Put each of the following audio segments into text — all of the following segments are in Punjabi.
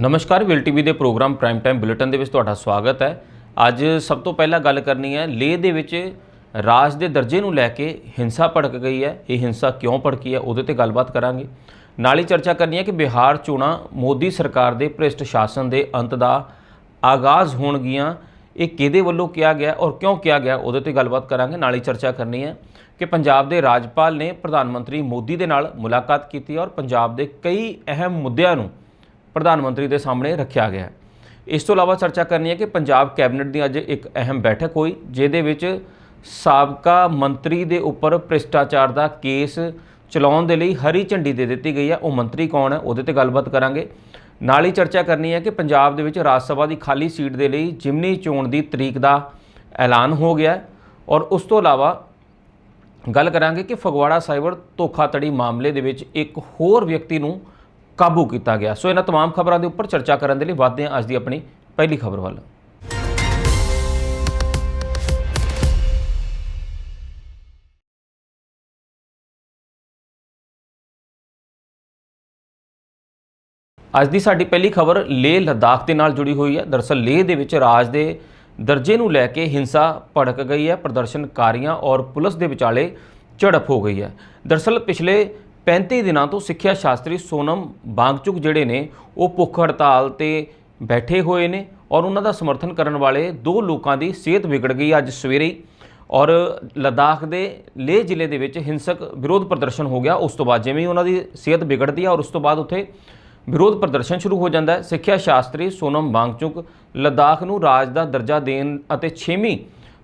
ਨਮਸਕਾਰ ਵਿਲ ਟੀਵੀ ਦੇ ਪ੍ਰੋਗਰਾਮ ਪ੍ਰਾਈਮ ਟਾਈਮ ਬੁਲੇਟਿਨ ਦੇ ਵਿੱਚ ਤੁਹਾਡਾ ਸਵਾਗਤ ਹੈ। ਅੱਜ ਸਭ ਤੋਂ ਪਹਿਲਾਂ ਗੱਲ ਕਰਨੀ ਹੈ, ਲੇਹ ਦੇ ਵਿੱਚ ਰਾਜ ਦੇ ਦਰਜੇ ਨੂੰ ਲੈ ਕੇ ਹਿੰਸਾ ਭੜਕ ਗਈ ਹੈ। ਇਹ ਹਿੰਸਾ ਕਿਉਂ ਭੜਕੀ ਹੈ, ਉਹਦੇ ਤੇ ਗੱਲਬਾਤ ਕਰਾਂਗੇ। ਨਾਲ ਹੀ ਚਰਚਾ ਕਰਨੀ ਹੈ ਕਿ ਬਿਹਾਰ ਚੋਣਾਂ ਮੋਦੀ ਸਰਕਾਰ ਦੇ ਭ੍ਰਿਸ਼ਟ ਸ਼ਾਸਨ ਦੇ ਅੰਤ ਦਾ ਆਗਾਜ਼ ਹੋਣਗੀਆਂ। ਇਹ ਕਿਹਦੇ ਵੱਲੋਂ ਕਿਹਾ ਗਿਆ ਔਰ ਕਿਉਂ ਕਿਹਾ ਗਿਆ, ਉਹਦੇ ਤੇ ਗੱਲਬਾਤ ਕਰਾਂਗੇ। ਨਾਲ ਹੀ ਚਰਚਾ ਕਰਨੀ ਹੈ ਕਿ ਪੰਜਾਬ ਦੇ ਰਾਜਪਾਲ ਨੇ ਪ੍ਰਧਾਨ ਮੰਤਰੀ ਮੋਦੀ ਦੇ ਨਾਲ ਮੁਲਾਕਾਤ ਕੀਤੀ ਔਰ ਪੰਜਾਬ ਦੇ ਕਈ ਅਹਿਮ ਮੁੱਦਿਆਂ ਨੂੰ ਪ੍ਰਧਾਨ ਮੰਤਰੀ ਦੇ ਸਾਹਮਣੇ ਰੱਖਿਆ ਗਿਆ ਹੈ। ਇਸ ਤੋਂ ਇਲਾਵਾ ਚਰਚਾ ਕਰਨੀ ਹੈ ਕਿ ਪੰਜਾਬ ਕੈਬਨਿਟ ਦੀ ਅੱਜ ਇੱਕ ਅਹਿਮ ਬੈਠਕ ਹੋਈ, ਜਿਹਦੇ ਵਿੱਚ ਸਾਬਕਾ ਮੰਤਰੀ ਦੇ ਉੱਪਰ ਭ੍ਰਿਸ਼ਟਾਚਾਰ ਦਾ ਕੇਸ ਚਲਾਉਣ ਦੇ ਲਈ ਹਰੀ ਝੰਡੀ ਦੇ ਦਿੱਤੀ ਗਈ ਹੈ ਉਹ ਮੰਤਰੀ ਕੌਣ ਹੈ, ਉਹਦੇ ਤੇ ਗੱਲਬਾਤ ਕਰਾਂਗੇ ਨਾਲ ਹੀ ਚਰਚਾ ਕਰਨੀ ਹੈ ਕਿ ਪੰਜਾਬ ਦੇ ਵਿੱਚ ਰਾਜ ਸਭਾ ਦੀ ਖਾਲੀ ਸੀਟ ਦੇ ਲਈ ਜਿਮਨੀ ਚੋਣ ਦੀ ਤਰੀਕ ਦਾ ਐਲਾਨ ਹੋ ਗਿਆ ਔਰ ਉਸ ਤੋਂ ਇਲਾਵਾ ਗੱਲ ਕਰਾਂਗੇ ਕਿ ਫਗਵਾੜਾ ਸਾਈਬਰ ਧੋਖਾਧੜੀ ਮਾਮਲੇ ਦੇ ਵਿੱਚ ਇੱਕ ਹੋਰ ਵਿਅਕਤੀ ਨੂੰ ਕਾਬੂ ਕੀਤਾ ਗਿਆ ਸੋ ਇਹਨਾਂ तमाम ਖਬਰਾਂ ਦੇ ਉੱਪਰ ਚਰਚਾ ਕਰਨ ਦੇ ਲਈ ਵਧਦੇ ਹਾਂ ਅੱਜ ਦੀ ਆਪਣੀ ਪਹਿਲੀ ਖਬਰ ਵੱਲ ਅੱਜ ਦੀ ਸਾਡੀ ਪਹਿਲੀ ਖਬਰ ਲੇਹ ਲਦਾਖ ਦੇ ਨਾਲ ਜੁੜੀ ਹੋਈ ਹੈ ਦਰਅਸਲ ਲੇਹ ਦੇ ਵਿੱਚ ਰਾਜ ਦੇ ਦਰਜੇ ਨੂੰ ਲੈ ਕੇ ਹਿੰਸਾ ਭੜਕ ਗਈ ਹੈ ਪ੍ਰਦਰਸ਼ਨਕਾਰੀਆਂ ਔਰ ਪੁਲਿਸ ਦੇ ਵਿਚਾਲੇ ਝੜਪ ਹੋ ਗਈ ਹੈ ਦਰਅਸਲ ਪਿਛਲੇ 35 ਦਿਨਾਂ ਤੋਂ ਸਿੱਖਿਆ ਸ਼ਾਸਤਰੀ ਸੋਨਮ ਬਾਂਗਚੁਕ ਜਿਹੜੇ ਨੇ, ਉਹ ਭੁੱਖ ਹੜਤਾਲ ਤੇ ਬੈਠੇ ਹੋਏ ਨੇ ਔਰ ਉਹਨਾਂ ਦਾ ਸਮਰਥਨ ਕਰਨ ਵਾਲੇ ਦੋ ਲੋਕਾਂ ਦੀ ਸਿਹਤ ਵਿਗੜ ਗਈ ਅੱਜ ਸਵੇਰੇ ਔਰ ਲਦਾਖ ਦੇ ਲੇਹ ਜ਼ਿਲ੍ਹੇ ਦੇ ਵਿੱਚ ਹਿੰਸਕ ਵਿਰੋਧ ਪ੍ਰਦਰਸ਼ਨ ਹੋ ਗਿਆ। ਉਸ ਤੋਂ ਬਾਅਦ ਜਿਵੇਂ ਹੀ ਉਹਨਾਂ ਦੀ ਸਿਹਤ ਵਿਗੜਦੀ ਹੈ ਔਰ ਉਸ ਤੋਂ ਬਾਅਦ ਉੱਥੇ ਵਿਰੋਧ ਪ੍ਰਦਰਸ਼ਨ ਸ਼ੁਰੂ ਹੋ ਜਾਂਦਾ ਹੈ। ਸਿੱਖਿਆ ਸ਼ਾਸਤਰੀ ਸੋਨਮ ਵਾਂਗਚੁਕ ਲਦਾਖ ਨੂੰ ਰਾਜ ਦਾ ਦਰਜਾ ਦੇਣ ਅਤੇ 6ਵੀਂ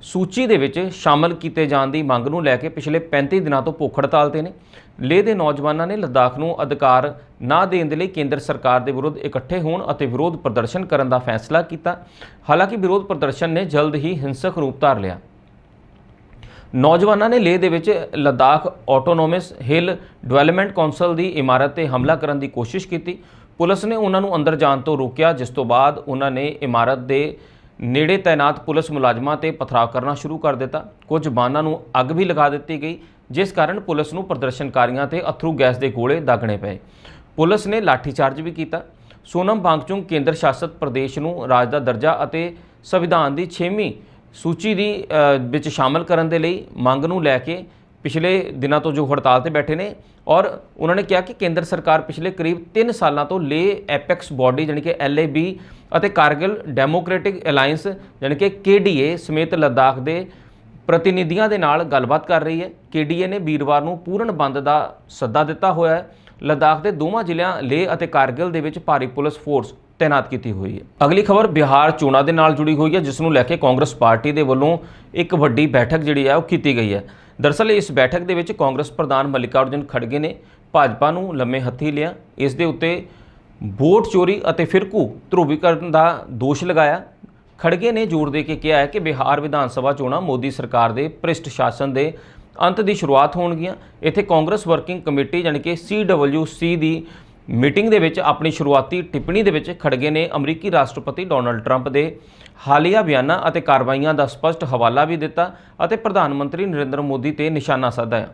ਸੂਚੀ ਦੇ ਵਿੱਚ ਸ਼ਾਮਲ ਕੀਤੇ ਜਾਣ ਦੀ ਮੰਗ ਨੂੰ ਲੈ ਕੇ ਪਿਛਲੇ 35 ਦਿਨਾਂ ਤੋਂ ਭੁੱਖ ਹੜਤਾਲ ਤੇ ਨੇ। ਲੇਹ ਦੇ ਨੌਜਵਾਨਾਂ ਨੇ ਲਦਾਖ ਨੂੰ ਅਧਿਕਾਰ ਨਾ ਦੇਣ ਦੇ ਲਈ ਕੇਂਦਰ ਸਰਕਾਰ ਦੇ ਵਿਰੁੱਧ ਇਕੱਠੇ ਹੋਣ ਅਤੇ ਵਿਰੋਧ ਪ੍ਰਦਰਸ਼ਨ ਕਰਨ ਦਾ ਫੈਸਲਾ ਕੀਤਾ। ਹਾਲਾਂਕਿ ਵਿਰੋਧ ਪ੍ਰਦਰਸ਼ਨ ਨੇ ਜਲਦ ਹੀ ਹਿੰਸਕ ਰੂਪ ਧਾਰ ਲਿਆ। ਨੌਜਵਾਨਾਂ ਨੇ ਲੇਹ ਦੇ ਵਿੱਚ Ladakh autonomous hill development council ਦੀ ਇਮਾਰਤ ਤੇ ਹਮਲਾ ਕਰਨ ਦੀ ਕੋਸ਼ਿਸ਼ ਕੀਤੀ। ਪੁਲਿਸ ਨੇ ਉਹਨਾਂ ਨੂੰ ਅੰਦਰ ਜਾਣ ਤੋਂ ਰੋਕਿਆ, ਜਿਸ ਤੋਂ ਬਾਅਦ ਉਹਨਾਂ ਨੇ ਇਮਾਰਤ ਦੇ ਨੇੜੇ ਤਾਇਨਾਤ ਪੁਲਿਸ ਮੁਲਾਜ਼ਮਾਂ ਤੇ ਪਥਰਾਵ ਕਰਨਾ ਸ਼ੁਰੂ ਕਰ ਦਿੱਤਾ। ਕੁਝ ਬਾਨਾਂ ਨੂੰ ਅੱਗ ਵੀ ਲਗਾ ਦਿੱਤੀ ਗਈ, ਜਿਸ ਕਾਰਨ ਪੁਲਿਸ ਨੂੰ ਪ੍ਰਦਰਸ਼ਨਕਾਰੀਆਂ ਤੇ ਅਥਰੂ ਗੈਸ ਦੇ ਗੋਲੇ ਦਾਗਣੇ ਪਏ। ਪੁਲਿਸ ਨੇ ਲਾਠੀਚਾਰਜ ਵੀ ਕੀਤਾ। ਸੋਨਮ ਬਾਂਗਚੁੰਗ ਕੇਂਦਰ ਸ਼ਾਸਤ ਪ੍ਰਦੇਸ਼ ਨੂੰ ਰਾਜ ਦਾ ਦਰਜਾ ਅਤੇ ਸੰਵਿਧਾਨ ਦੀ 6ਵੀਂ ਸੂਚੀ ਦੀ ਵਿੱਚ ਸ਼ਾਮਲ ਕਰਨ ਦੇ ਲਈ ਮੰਗ ਨੂੰ ਲੈ ਕੇ ਪਿਛਲੇ ਦਿਨਾਂ ਤੋਂ ਜੋ ਹੜਤਾਲ ਤੇ ਬੈਠੇ ਨੇ ਔਰ ਉਹਨਾਂ ਨੇ ਕਿਹਾ ਕਿ ਕੇਂਦਰ ਸਰਕਾਰ ਪਿਛਲੇ ਕਰੀਬ 3 ਸਾਲਾਂ ਤੋਂ ਲੇ ਐਪੈਕਸ ਬਾਡੀ, ਜਾਣੀ ਕਿ LAB ਅਤੇ ਕਾਰਗਿਲ ਡੈਮੋਕ੍ਰੈਟਿਕ ਅਲਾਈਅੰਸ ਜਾਣੀ ਕਿ KDA ਸਮੇਤ ਲਦਾਖ ਦੇ ਪ੍ਰਤੀਨਿਧੀਆਂ ਦੇ ਨਾਲ ਗੱਲਬਾਤ ਕਰ ਰਹੀ ਹੈ। KDA ਨੇ ਵੀਰਵਾਰ ਨੂੰ ਪੂਰਨ ਬੰਦ ਦਾ ਸੱਦਾ ਦਿੱਤਾ ਹੋਇਆ ਹੈ। ਲਦਾਖ ਦੇ ਦੋਵਾਂ ਜ਼ਿਲ੍ਹਿਆਂ ਲੇਹ ਅਤੇ ਕਾਰਗਿਲ ਦੇ ਵਿੱਚ ਭਾਰੀ ਪੁਲਿਸ ਫੋਰਸ ਤਾਇਨਾਤ ਕੀਤੀ ਹੋਈ ਹੈ। ਅਗਲੀ ਖਬਰ ਬਿਹਾਰ ਚੋਣਾਂ ਦੇ ਨਾਲ ਜੁੜੀ ਹੋਈ ਹੈ, ਜਿਸ ਨੂੰ ਲੈ ਕੇ ਕਾਂਗਰਸ ਪਾਰਟੀ ਦੇ ਵੱਲੋਂ ਇੱਕ ਵੱਡੀ ਬੈਠਕ ਜਿਹੜੀ ਹੈ, ਉਹ ਕੀਤੀ ਗਈ ਹੈ। ਦਰਅਸਲ ਇਸ ਬੈਠਕ ਦੇ ਵਿੱਚ ਕਾਂਗਰਸ ਪ੍ਰਧਾਨ ਮੱਲਿਕਾਰਜੁਨ ਖੜਗੇ ਨੇ ਭਾਜਪਾ ਨੂੰ ਲੰਮੇ ਹੱਥੀ ਲਿਆ। ਇਸ ਦੇ ਉੱਤੇ ਵੋਟ ਚੋਰੀ ਅਤੇ ਫਿਰਕੂ ਧਰੂਵੀਕਰਨ ਦਾ ਦੋਸ਼ ਲਗਾਇਆ। ਖੜਗੇ ਨੇ ਜ਼ੋਰ ਦੇ ਕੇ ਕਿਹਾ ਹੈ ਕਿ ਬਿਹਾਰ ਵਿਧਾਨ ਸਭਾ ਚੋਣਾਂ ਮੋਦੀ ਸਰਕਾਰ ਦੇ ਭ੍ਰਿਸ਼ਟ ਸ਼ਾਸਨ ਦੇ ਅੰਤ ਦੀ ਸ਼ੁਰੂਆਤ ਹੋਣਗੀਆਂ। ਇੱਥੇ ਕਾਂਗਰਸ ਵਰਕਿੰਗ ਕਮੇਟੀ ਯਾਨੀ ਕਿ CWC ਦੀ ਮੀਟਿੰਗ ਦੇ ਵਿੱਚ ਆਪਣੀ ਸ਼ੁਰੂਆਤੀ ਟਿੱਪਣੀ ਦੇ ਵਿੱਚ ਖੜਗੇ ਨੇ ਅਮਰੀਕੀ ਰਾਸ਼ਟਰਪਤੀ ਡੋਨਲਡ ਟਰੰਪ ਦੇ ਹਾਲੀਆ ਬਿਆਨਾਂ ਅਤੇ ਕਾਰਵਾਈਆਂ ਦਾ ਸਪਸ਼ਟ ਹਵਾਲਾ ਵੀ ਦਿੱਤਾ ਅਤੇ ਪ੍ਰਧਾਨ ਮੰਤਰੀ ਨਰਿੰਦਰ ਮੋਦੀ ਤੇ ਨਿਸ਼ਾਨਾ ਸਾਧਿਆ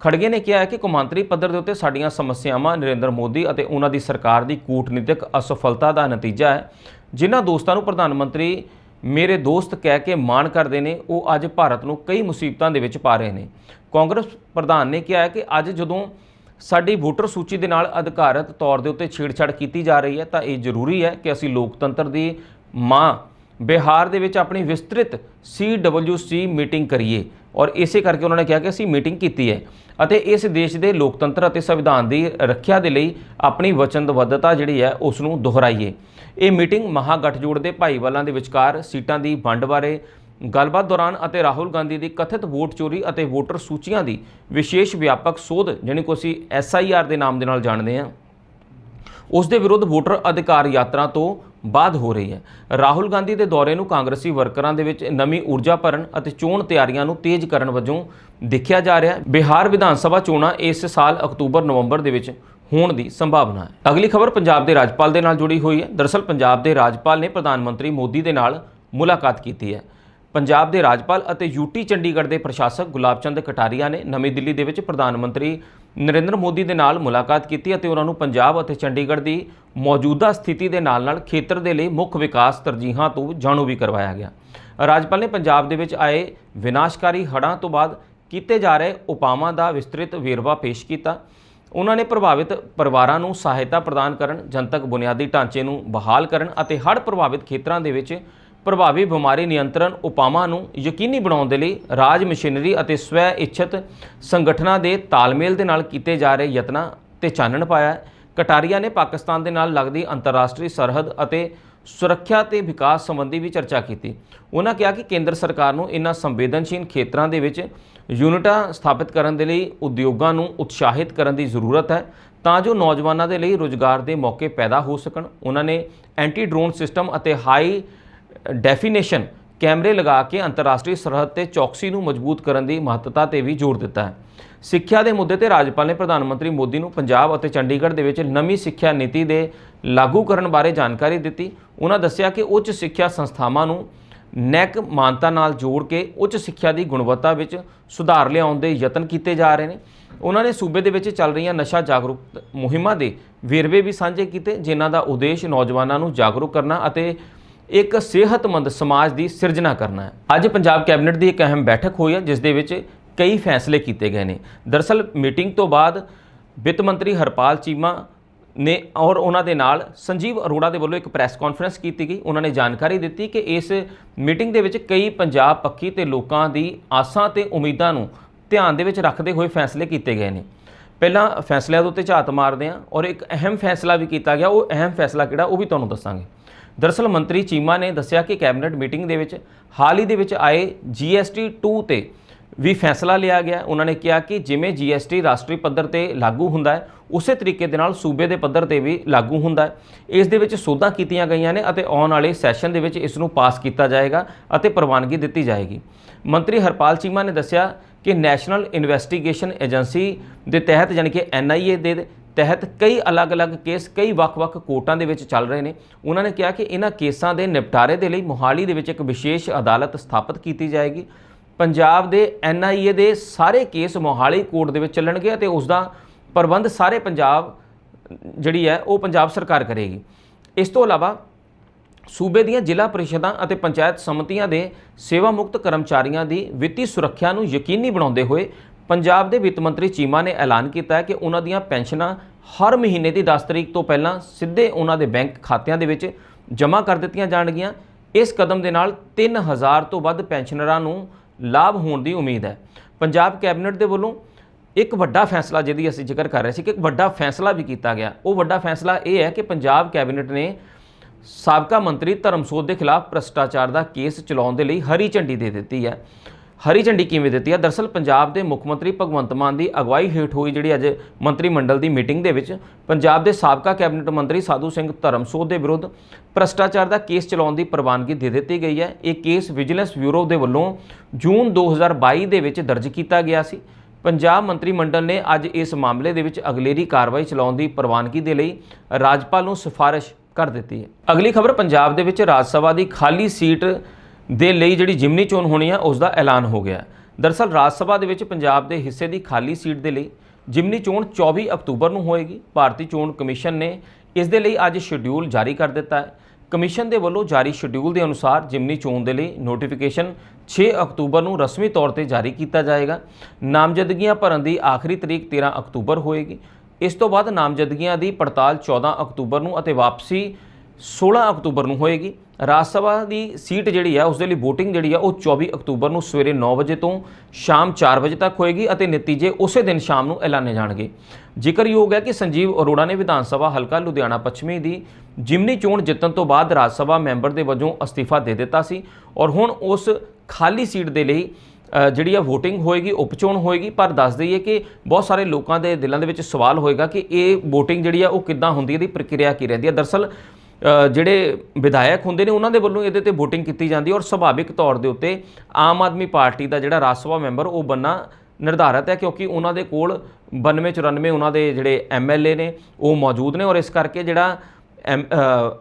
ਖੜਗੇ ਨੇ ਕਿਹਾ ਹੈ ਕਿ ਕੌਮਾਂਤਰੀ ਪੱਧਰ ਦੇ ਉੱਤੇ ਸਾਡੀਆਂ ਸਮੱਸਿਆਵਾਂ ਨਰਿੰਦਰ ਮੋਦੀ ਅਤੇ ਉਹਨਾਂ ਦੀ ਸਰਕਾਰ ਦੀ ਕੂਟਨੀਤਿਕ ਅਸਫਲਤਾ ਦਾ ਨਤੀਜਾ ਹੈ। ਜਿਨ੍ਹਾਂ ਦੋਸਤਾਂ ਨੂੰ ਪ੍ਰਧਾਨ ਮੰਤਰੀ ਮੇਰੇ ਦੋਸਤ ਕਹਿ ਕੇ ਮਾਣ ਕਰਦੇ ਨੇ, ਉਹ ਅੱਜ ਭਾਰਤ ਨੂੰ ਕਈ ਮੁਸੀਬਤਾਂ ਦੇ ਵਿੱਚ ਪਾ ਰਹੇ ਨੇ। ਕਾਂਗਰਸ ਪ੍ਰਧਾਨ ਨੇ ਕਿਹਾ ਹੈ ਕਿ ਅੱਜ ਜਦੋਂ ਸਾਡੀ ਵੋਟਰ ਸੂਚੀ ਦੇ ਨਾਲ ਅਧਿਕਾਰਤ ਤੌਰ ਦੇ ਉੱਤੇ ਛੇੜਛਾੜ ਕੀਤੀ ਜਾ ਰਹੀ ਹੈ, ਤਾਂ ਇਹ ਜ਼ਰੂਰੀ ਹੈ ਕਿ ਅਸੀਂ ਲੋਕਤੰਤਰ ਦੀ ਮਾਂ ਬਿਹਾਰ ਦੇ ਵਿੱਚ ਆਪਣੀ ਵਿਸਤ੍ਰਿਤ CWC ਮੀਟਿੰਗ ਕਰੀਏ। ਔਰ ਇਸੇ ਕਰਕੇ ਉਹਨਾਂ ਨੇ ਕਿਹਾ ਕਿ ਅਸੀਂ ਮੀਟਿੰਗ ਕੀਤੀ ਹੈ ਅਤੇ ਇਸ ਦੇਸ਼ ਦੇ ਲੋਕਤੰਤਰ ਅਤੇ ਸੰਵਿਧਾਨ ਦੀ ਰੱਖਿਆ ਦੇ ਲਈ ਆਪਣੀ ਵਚਨਬੱਧਤਾ ਜਿਹੜੀ ਹੈ ਉਸ ਨੂੰ ਦੁਹਰਾਈਏ। ਇਹ ਮੀਟਿੰਗ ਮਹਾਗਠਜੋੜ ਦੇ ਭਾਈਵਾਲਾਂ ਦੇ ਵਿਚਕਾਰ ਸੀਟਾਂ ਦੀ ਵੰਡ ਬਾਰੇ ਗੱਲਬਾਤ ਦੌਰਾਨ ਅਤੇ ਰਾਹੁਲ ਗਾਂਧੀ ਦੀ ਕਥਿਤ ਵੋਟ ਚੋਰੀ ਅਤੇ ਵੋਟਰ ਸੂਚੀਆਂ ਦੀ ਵਿਸ਼ੇਸ਼ ਵਿਆਪਕ ਸੋਧ ਜਿਹਨੂੰ ਕਿ ਅਸੀਂ SIR ਦੇ ਨਾਮ ਦੇ ਨਾਲ ਜਾਣਦੇ ਹਾਂ। ਉਸ ਦੇ ਵਿਰੁੱਧ ਵੋਟਰ ਅਧਿਕਾਰ ਯਾਤਰਾ ਤੋਂ ਬਾਅਦ ਹੋ ਰਹੀ ਹੈ। ਰਾਹੁਲ ਗਾਂਧੀ ਦੇ ਦੌਰੇ ਨੂੰ ਕਾਂਗਰਸੀ ਵਰਕਰਾਂ ਦੇ ਵਿੱਚ ਨਵੀਂ ਊਰਜਾ ਭਰਨ ਅਤੇ ਚੋਣ ਤਿਆਰੀਆਂ ਨੂੰ ਤੇਜ਼ ਕਰਨ ਵਜੋਂ ਦੇਖਿਆ ਜਾ ਰਿਹਾ ਹੈ। ਬਿਹਾਰ ਵਿਧਾਨ ਸਭਾ ਚੋਣਾਂ ਇਸ ਸਾਲ ਅਕਤੂਬਰ, ਨਵੰਬਰ ਦੇ ਵਿੱਚ ਹੋਣ ਦੀ ਸੰਭਾਵਨਾ ਹੈ। ਅਗਲੀ ਖਬਰ ਪੰਜਾਬ ਦੇ ਰਾਜਪਾਲ ਦੇ ਨਾਲ ਜੁੜੀ ਹੋਈ ਹੈ। ਦਰਅਸਲ ਪੰਜਾਬ ਦੇ ਰਾਜਪਾਲ ਨੇ ਪ੍ਰਧਾਨ ਮੰਤਰੀ ਮੋਦੀ ਦੇ ਨਾਲ ਮੁਲਾਕਾਤ ਕੀਤੀ ਹੈ। ਪੰਜਾਬ ਦੇ ਰਾਜਪਾਲ ਅਤੇ ਯੂਟੀ ਚੰਡੀਗੜ੍ਹ ਦੇ ਪ੍ਰਸ਼ਾਸਕ ਗੁਲਾਬ ਚੰਦ ਕਟਾਰੀਆ ਨੇ ਨਵੀਂ ਦਿੱਲੀ ਦੇ ਵਿੱਚ ਪ੍ਰਧਾਨ ਮੰਤਰੀ ਨਰਿੰਦਰ ਮੋਦੀ ਦੇ ਨਾਲ ਮੁਲਾਕਾਤ ਕੀਤੀ ਅਤੇ ਉਹਨਾਂ ਨੂੰ ਪੰਜਾਬ ਅਤੇ ਚੰਡੀਗੜ੍ਹ ਦੀ ਮੌਜੂਦਾ ਸਥਿਤੀ ਦੇ ਨਾਲ-ਨਾਲ ਖੇਤਰ ਦੇ ਲਈ ਮੁੱਖ ਵਿਕਾਸ ਤਰਜੀਹਾਂ ਤੋਂ ਜਾਣੂ ਵੀ ਕਰਵਾਇਆ ਗਿਆ। ਰਾਜਪਾਲ ਨੇ ਪੰਜਾਬ ਦੇ ਵਿੱਚ ਆਏ ਵਿਨਾਸ਼ਕਾਰੀ ਹੜ੍ਹਾਂ ਤੋਂ ਬਾਅਦ ਕੀਤੇ ਜਾ ਰਹੇ ਉਪਾਵਾਂ ਦਾ ਵਿਸਤ੍ਰਿਤ ਵੇਰਵਾ ਪੇਸ਼ ਕੀਤਾ। ਉਹਨਾਂ ਨੇ ਪ੍ਰਭਾਵਿਤ ਪਰਿਵਾਰਾਂ ਨੂੰ ਸਹਾਇਤਾ ਪ੍ਰਦਾਨ ਕਰਨ, ਜਨਤਕ ਬੁਨਿਆਦੀ ਢਾਂਚੇ ਨੂੰ ਬਹਾਲ ਕਰਨ ਅਤੇ ਹੜ੍ਹ ਪ੍ਰਭਾਵਿਤ ਖੇਤਰਾਂ ਦੇ ਵਿੱਚ ਪ੍ਰਭਾਵੀ ਬਿਮਾਰੀ ਨਿਯੰਤਰਣ ਉਪਾਵਾਂ ਨੂੰ ਯਕੀਨੀ ਬਣਾਉਣ ਦੇ ਲਈ ਰਾਜ ਮਸ਼ੀਨਰੀ ਅਤੇ ਸਵੈ ਇੱਛਤ ਸੰਗਠਨਾਂ ਦੇ ਤਾਲਮੇਲ ਦੇ ਨਾਲ ਕੀਤੇ ਜਾ ਰਹੇ ਯਤਨਾਂ ਤੇ ਚਾਨਣ ਪਾਇਆ ਹੈ। ਕਟਾਰੀਆ ਨੇ ਪਾਕਿਸਤਾਨ ਦੇ ਨਾਲ ਲੱਗਦੀ ਅੰਤਰਰਾਸ਼ਟਰੀ ਸਰਹੱਦ ਅਤੇ ਸੁਰੱਖਿਆ ਤੇ ਵਿਕਾਸ ਸੰਬੰਧੀ ਵੀ ਚਰਚਾ ਕੀਤੀ ਉਹਨਾਂ ਕਿਹਾ ਕਿ ਕੇਂਦਰ ਸਰਕਾਰ ਨੂੰ ਇਨ੍ਹਾਂ ਸੰਵੇਦਨਸ਼ੀਲ ਖੇਤਰਾਂ ਦੇ ਵਿੱਚ ਯੂਨਿਟਾਂ ਸਥਾਪਿਤ ਕਰਨ ਦੇ ਲਈ ਉਦਯੋਗਾਂ ਨੂੰ ਉਤਸ਼ਾਹਿਤ ਕਰਨ ਦੀ ਜ਼ਰੂਰਤ ਹੈ ਤਾਂ ਜੋ ਨੌਜਵਾਨਾਂ ਦੇ ਲਈ ਰੋਜ਼ਗਾਰ ਦੇ ਮੌਕੇ ਪੈਦਾ ਹੋ ਸਕਣ ਉਹਨਾਂ ਨੇ ਐਂਟੀ ਡਰੋਨ ਸਿਸਟਮ ਅਤੇ ਹਾਈ ਡੈਫੀਨੇਸ਼ਨ ਕੈਮਰੇ ਲਗਾ ਕੇ ਅੰਤਰਰਾਸ਼ਟਰੀ ਸਰਹੱਦ ਤੇ ਚੌਕਸੀ ਨੂੰ ਮਜ਼ਬੂਤ ਕਰਨ ਦੀ ਮਹੱਤਤਾ ਤੇ ਵੀ ਜ਼ੋਰ ਦਿੱਤਾ ਹੈ। ਸਿੱਖਿਆ ਦੇ ਮੁੱਦੇ ਤੇ ਰਾਜਪਾਲ ਨੇ ਪ੍ਰਧਾਨ ਮੰਤਰੀ ਮੋਦੀ ਨੂੰ ਪੰਜਾਬ ਅਤੇ ਚੰਡੀਗੜ੍ਹ ਦੇ ਵਿੱਚ ਨਵੀਂ ਸਿੱਖਿਆ ਨੀਤੀ ਦੇ ਲਾਗੂ ਕਰਨ ਬਾਰੇ ਜਾਣਕਾਰੀ ਦਿੱਤੀ। ਉਹਨਾਂ ਦੱਸਿਆ ਕਿ ਉੱਚ ਸਿੱਖਿਆ ਸੰਸਥਾਵਾਂ ਨੂੰ ਨੈਕ ਮਾਨਤਾ ਨਾਲ ਜੋੜ ਕੇ ਉੱਚ ਸਿੱਖਿਆ ਦੀ ਗੁਣਵੱਤਾ ਵਿੱਚ ਸੁਧਾਰ ਲਿਆਉਣ ਦੇ ਯਤਨ ਕੀਤੇ ਜਾ ਰਹੇ ਨੇ। ਉਹਨਾਂ ਨੇ ਸੂਬੇ ਦੇ ਵਿੱਚ ਚੱਲ ਰਹੀਆਂ ਨਸ਼ਾ ਜਾਗਰੂਕ ਮੁਹਿੰਮਾਂ ਦੇ ਵੇਰਵੇ ਵੀ ਸਾਂਝੇ ਕੀਤੇ, ਜਿਨ੍ਹਾਂ ਦਾ ਉਦੇਸ਼ ਨੌਜਵਾਨਾਂ ਨੂੰ ਜਾਗਰੂਕ ਕਰਨਾ ਅਤੇ ਇੱਕ ਸਿਹਤਮੰਦ ਸਮਾਜ ਦੀ ਸਿਰਜਣਾ ਕਰਨਾ ਹੈ। ਅੱਜ ਪੰਜਾਬ ਕੈਬਨਿਟ ਦੀ ਇੱਕ ਅਹਿਮ ਬੈਠਕ ਹੋਈ ਹੈ ਜਿਸ ਦੇ ਵਿੱਚ ਕਈ ਫੈਸਲੇ ਕੀਤੇ ਗਏ ਨੇ। ਦਰਅਸਲ ਮੀਟਿੰਗ ਤੋਂ ਬਾਅਦ ਵਿੱਤ ਮੰਤਰੀ ਹਰਪਾਲ ਚੀਮਾ ਨੇ ਔਰ ਉਹਨਾਂ ਦੇ ਨਾਲ ਸੰਜੀਵ ਅਰੋੜਾ ਦੇ ਵੱਲੋਂ ਇੱਕ ਪ੍ਰੈਸ ਕਾਨਫਰੰਸ ਕੀਤੀ ਗਈ। ਉਹਨਾਂ ਨੇ ਜਾਣਕਾਰੀ ਦਿੱਤੀ ਕਿ ਇਸ ਮੀਟਿੰਗ ਦੇ ਵਿੱਚ ਕਈ ਪੰਜਾਬ ਪੱਖੀ ਤੇ ਲੋਕਾਂ ਦੀ ਆਸਾਂ ਤੇ ਉਮੀਦਾਂ ਨੂੰ ਧਿਆਨ ਦੇ ਵਿੱਚ ਰੱਖਦੇ ਹੋਏ ਫੈਸਲੇ ਕੀਤੇ ਗਏ ਨੇ। ਪਹਿਲਾਂ ਫੈਸਲਿਆਂ ਦੇ ਉੱਤੇ ਝਾਤ ਮਾਰਦੇ ਹਾਂ ਔਰ ਇੱਕ ਅਹਿਮ ਫੈਸਲਾ ਵੀ ਕੀਤਾ ਗਿਆ। ਉਹ ਅਹਿਮ ਫੈਸਲਾ ਕਿਹੜਾ ਉਹ ਵੀ ਤੁਹਾਨੂੰ ਦੱਸਾਂਗੇ। ਦਰਅਸਲ ਮੰਤਰੀ ਚੀਮਾ ਨੇ ਦੱਸਿਆ ਕਿ ਕੈਬਨਿਟ ਮੀਟਿੰਗ ਦੇ ਵਿੱਚ ਹਾਲ ਹੀ ਦੇ ਵਿੱਚ ਆਏ GST 2 ਤੇ ਵੀ ਫੈਸਲਾ ਲਿਆ ਗਿਆ। ਉਹਨਾਂ ਨੇ ਕਿਹਾ ਕਿ ਜਿਵੇਂ GST ਰਾਸ਼ਟਰੀ ਪੱਧਰ ਤੇ ਲਾਗੂ ਹੁੰਦਾ ਹੈ, ਉਸੇ ਤਰੀਕੇ ਦੇ ਨਾਲ ਸੂਬੇ ਦੇ ਪੱਧਰ ਤੇ ਵੀ ਲਾਗੂ ਹੁੰਦਾ ਹੈ। ਇਸ ਦੇ ਵਿੱਚ ਸੋਧਾਂ ਕੀਤੀਆਂ ਗਈਆਂ ਨੇ ਅਤੇ ਆਉਣ ਵਾਲੇ ਸੈਸ਼ਨ ਦੇ ਵਿੱਚ ਇਸ ਨੂੰ ਪਾਸ ਕੀਤਾ ਜਾਏਗਾ ਅਤੇ ਪ੍ਰਵਾਨਗੀ ਦਿੱਤੀ ਜਾਏਗੀ। ਮੰਤਰੀ ਹਰਪਾਲ ਚੀਮਾ ਨੇ ਦੱਸਿਆ ਕਿ ਨੈਸ਼ਨਲ ਇਨਵੈਸਟੀਗੇਸ਼ਨ ਏਜੰਸੀ ਦੇ ਤਹਿਤ ਯਾਨੀ ਕਿ NIA ਦੇ ਤਹਿਤ ਕਈ ਅਲੱਗ-ਅਲੱਗ ਕੇਸ, ਕਈ ਵੱਖ-ਵੱਖ ਕੋਰਟਾਂ ਦੇ ਵਿੱਚ ਚੱਲ ਰਹੇ ਨੇ। ਉਹਨਾਂ ਨੇ ਕਿਹਾ ਕਿ ਇਹਨਾਂ ਕੇਸਾਂ ਦੇ ਨਿਪਟਾਰੇ ਦੇ ਲਈ ਮੋਹਾਲੀ ਦੇ ਵਿੱਚ ਇੱਕ ਵਿਸ਼ੇਸ਼ ਅਦਾਲਤ ਸਥਾਪਿਤ ਕੀਤੀ ਜਾਏਗੀ। ਪੰਜਾਬ ਦੇ NIA ਦੇ ਸਾਰੇ ਕੇਸ ਮੋਹਾਲੀ ਕੋਰਟ ਦੇ ਵਿੱਚ ਚੱਲਣਗੇ ਅਤੇ ਉਸ ਦਾ ਪ੍ਰਬੰਧ ਸਾਰੇ ਪੰਜਾਬ, ਜਿਹੜੀ ਹੈ, ਉਹ ਪੰਜਾਬ ਸਰਕਾਰ ਕਰੇਗੀ। ਇਸ ਤੋਂ ਇਲਾਵਾ ਸੂਬੇ ਦੀਆਂ ਜ਼ਿਲ੍ਹਾ ਪਰਿਸ਼ਦਾਂ ਅਤੇ ਪੰਚਾਇਤ ਸਮਿਤੀਆਂ ਦੇ ਸੇਵਾ ਮੁਕਤ ਕਰਮਚਾਰੀਆਂ ਦੀ ਵਿੱਤੀ ਸੁਰੱਖਿਆ ਨੂੰ ਯਕੀਨੀ ਬਣਾਉਂਦੇ ਹੋਏ ਪੰਜਾਬ ਦੇ ਵਿੱਤ ਮੰਤਰੀ ਚੀਮਾ ਨੇ ਐਲਾਨ ਕੀਤਾ ਕਿ ਉਹਨਾਂ ਦੀਆਂ ਪੈਨਸ਼ਨਾਂ ਹਰ ਮਹੀਨੇ ਦੀ 10 ਤਰੀਕ ਤੋਂ ਪਹਿਲਾਂ ਸਿੱਧੇ ਉਹਨਾਂ ਦੇ ਬੈਂਕ ਖਾਤਿਆਂ ਦੇ ਵਿੱਚ ਜਮ੍ਹਾਂ ਕਰ ਦਿੱਤੀਆਂ ਜਾਣਗੀਆਂ। ਇਸ ਕਦਮ ਦੇ ਨਾਲ 3000 ਤੋਂ ਵੱਧ ਪੈਨਸ਼ਨਰਾਂ ਨੂੰ ਲਾਭ ਹੋਣ ਦੀ ਉਮੀਦ ਹੈ। ਪੰਜਾਬ ਕੈਬਨਿਟ ਦੇ ਵੱਲੋਂ ਇੱਕ ਵੱਡਾ ਫੈਸਲਾ, ਜਿਹਦੀ ਅਸੀਂ ਜ਼ਿਕਰ ਕਰ ਰਹੇ ਸੀ ਕਿ ਇੱਕ ਵੱਡਾ ਫੈਸਲਾ ਵੀ ਕੀਤਾ ਗਿਆ। ਉਹ ਵੱਡਾ ਫੈਸਲਾ ਇਹ ਹੈ ਕਿ ਪੰਜਾਬ ਕੈਬਨਿਟ ਨੇ ਸਾਬਕਾ ਮੰਤਰੀ ਧਰਮਸੋਤ ਦੇ ਖਿਲਾਫ ਭ੍ਰਸ਼ਟਾਚਾਰ ਦਾ ਕੇਸ ਚਲਾਉਣ ਦੇ ਲਈ ਹਰੀ ਝੰਡੀ ਦੇ ਦਿੱਤੀ ਹੈ। ਹਰੀ ਝੰਡੀ ਕਿਵੇਂ ਦਿੱਤੀ ਹੈ ਦਰਸਲ ਪੰਜਾਬ ਦੇ ਮੁੱਖ ਮੰਤਰੀ ਭਗਵੰਤ ਮਾਨ ਦੀ ਅਗਵਾਈ ਹੇਠ ਹੋਈ ਜਿਹੜੀ ਅੱਜ ਮੰਤਰੀ ਮੰਡਲ ਦੀ ਮੀਟਿੰਗ ਦੇ ਵਿੱਚ ਪੰਜਾਬ ਦੇ ਸਾਬਕਾ ਕੈਬਨਿਟ ਮੰਤਰੀ ਸਾਧੂ ਸਿੰਘ ਧਰਮਸੋਤ ਦੇ ਵਿਰੁੱਧ ਭ੍ਰਸ਼ਟਾਚਾਰ ਦਾ ਕੇਸ ਚਲਾਉਣ ਦੀ ਪ੍ਰਵਾਨਗੀ ਦੇ ਦਿੱਤੀ ਗਈ ਹੈ। ਇਹ ਕੇਸ ਵਿਜੀਲੈਂਸ ਬਿਊਰੋ ਦੇ ਵੱਲੋਂ ਜੂਨ 2022 ਦੇ ਵਿੱਚ ਦਰਜ ਕੀਤਾ ਗਿਆ ਸੀ। ਪੰਜਾਬ ਮੰਤਰੀ ਮੰਡਲ ਨੇ ਅੱਜ ਇਸ ਮਾਮਲੇ ਦੇ ਵਿੱਚ ਅਗਲੇਰੀ ਕਾਰਵਾਈ ਚਲਾਉਣ ਦੀ ਪ੍ਰਵਾਨਗੀ ਦੇ ਲਈ ਰਾਜਪਾਲ ਨੂੰ ਸਿਫਾਰਿਸ਼ ਕਰ ਦਿੱਤੀ ਹੈ। ਅਗਲੀ ਖਬਰ ਪੰਜਾਬ ਦੇ ਵਿੱਚ ਰਾਜ ਸਭਾ ਦੀ ਖਾਲੀ ਸੀਟ ਦੇ ਲਈ ਜਿਹੜੀ ਜਿਮਨੀ ਚੋਣ ਹੋਣੀ ਹੈ ਉਸ ਦਾ ਐਲਾਨ ਹੋ ਗਿਆ। ਹੈ। ਦਰਅਸਲ ਰਾਜ ਸਭਾ ਦੇ ਵਿੱਚ ਪੰਜਾਬ ਦੇ ਹਿੱਸੇ ਦੀ ਖਾਲੀ ਸੀਟ ਦੇ ਲਈ ਜਿਮਨੀ ਚੋਣ 24 ਅਕਤੂਬਰ ਨੂੰ ਹੋਏਗੀ। ਭਾਰਤੀ ਚੋਣ ਕਮਿਸ਼ਨ ਨੇ ਇਸ ਦੇ ਲਈ ਅੱਜ ਸ਼ਡਿਊਲ ਜਾਰੀ ਕਰ ਦਿੱਤਾ ਹੈ। ਕਮਿਸ਼ਨ ਦੇ ਵੱਲੋਂ ਜਾਰੀ ਸ਼ਡਿਊਲ ਦੇ ਅਨੁਸਾਰ ਜਿਮਨੀ ਚੋਣ ਦੇ ਲਈ ਨੋਟੀਫਿਕੇਸ਼ਨ 6 ਅਕਤੂਬਰ ਨੂੰ ਰਸਮੀ ਤੌਰ ਤੇ ਜਾਰੀ ਕੀਤਾ ਜਾਏਗਾ। ਨਾਮਜ਼ਦਗੀਆਂ ਭਰਨ ਦੀ ਆਖਰੀ ਤਰੀਕ 13 ਅਕਤੂਬਰ ਹੋਏਗੀ। ਇਸ ਤੋਂ ਬਾਅਦ ਨਾਮਜ਼ਦਗੀਆਂ ਦੀ ਪੜਤਾਲ 14 ਅਕਤੂਬਰ ਨੂੰ ਅਤੇ ਵਾਪਸੀ 16 ਅਕਤੂਬਰ ਨੂੰ ਹੋਏਗੀ। ਰਾਜ ਸਭਾ ਦੀ ਸੀਟ ਜਿਹੜੀ ਆ ਉਸ ਦੇ ਲਈ VOTING ਜਿਹੜੀ ਆ, ਉਹ 24 ਅਕਤੂਬਰ ਨੂੰ ਸਵੇਰੇ 9 ਵਜੇ ਤੋਂ ਸ਼ਾਮ 4 ਵਜੇ ਤੱਕ ਹੋਏਗੀ ਅਤੇ ਨਤੀਜੇ ਉਸੇ ਦਿਨ ਸ਼ਾਮ ਨੂੰ ਐਲਾਨੇ ਜਾਣਗੇ। ਜ਼ਿਕਰਯੋਗ ਹੈ ਕਿ ਸੰਜੀਵ ਅਰੋੜਾ ਨੇ ਵਿਧਾਨ ਸਭਾ ਹਲਕਾ ਲੁਧਿਆਣਾ ਪੱਛਮੀ ਦੀ ਜਿਮਨੀ ਚੋਣ ਜਿੱਤਣ ਤੋਂ ਬਾਅਦ ਰਾਜ ਸਭਾ ਮੈਂਬਰ ਦੇ ਵਜੋਂ ਅਸਤੀਫਾ ਦੇ ਦਿੱਤਾ ਸੀ ਔਰ ਹੁਣ ਉਸ ਖਾਲੀ ਸੀਟ ਦੇ ਲਈ ਜਿਹੜੀ ਆ VOTING ਹੋਏਗੀ ਉਪਚੋਣ ਹੋਏਗੀ। ਪਰ ਦੱਸ ਦਈਏ ਕਿ ਬਹੁਤ ਸਾਰੇ ਲੋਕਾਂ ਦੇ ਦਿਲਾਂ ਦੇ ਵਿੱਚ ਸਵਾਲ ਹੋਏਗਾ ਕਿ ਇਹ VOTING ਜਿਹੜੀ ਆ, ਉਹ ਕਿੱਦਾਂ ਹੁੰਦੀ ਹੈ, ਇਹਦੀ ਪ੍ਰਕਿਰਿਆ ਕੀ ਰਹਿੰਦੀ ਹੈ। ਦਰਸਲ ਜਿਹੜੇ ਵਿਧਾਇਕ ਹੁੰਦੇ ਨੇ, ਉਹਨਾਂ ਦੇ ਵੱਲੋਂ ਇਹਦੇ ਤੇ VOTING ਕੀਤੀ ਜਾਂਦੀ ਹੈ ਔਰ ਸੁਭਾਵਿਕ ਤੌਰ ਦੇ ਉੱਤੇ ਆਮ ਆਦਮੀ ਪਾਰਟੀ ਦਾ ਜਿਹੜਾ ਰਾਜ ਸਭਾ ਮੈਂਬਰ, ਉਹ ਬੰਨਾ ਨਿਰਧਾਰਤ ਹੈ ਕਿਉਂਕਿ ਉਹਨਾਂ ਦੇ ਕੋਲ 92 94 ਉਹਨਾਂ ਦੇ ਜਿਹੜੇ ਐਮਐਲਏ ਨੇ, ਉਹ ਮੌਜੂਦ ਨੇ ਔਰ ਇਸ ਕਰਕੇ ਜਿਹੜਾ ਐਮ-